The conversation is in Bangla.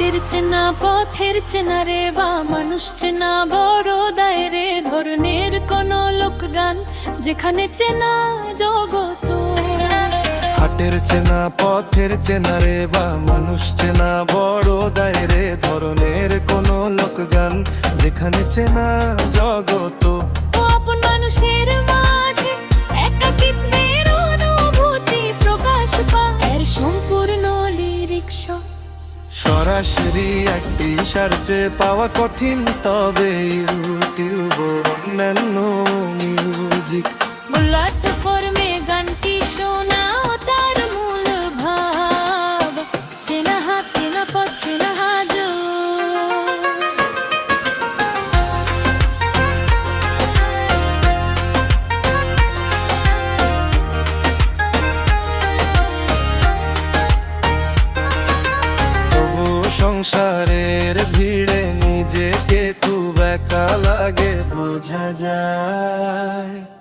চেনা পথের চেনা রে বা মানুষ চেনা বড় দায়রে ধরনের কোন লোক গান যেখানে চেনা জগত। হাটের চেনা পথের চেনা রে বা মানুষ চেনা বড় দায়রে ধরনের কোন লোক গান যেখানে চেনা জগত। আপন মানুষের সরাসরি একটি সার্চে পাওয়া কঠিন তবে ইউটিউব অন্যান্য মিউজিক সংসারের ভিড়ে নিজেকে খুব একা লাগে বোঝা যায়।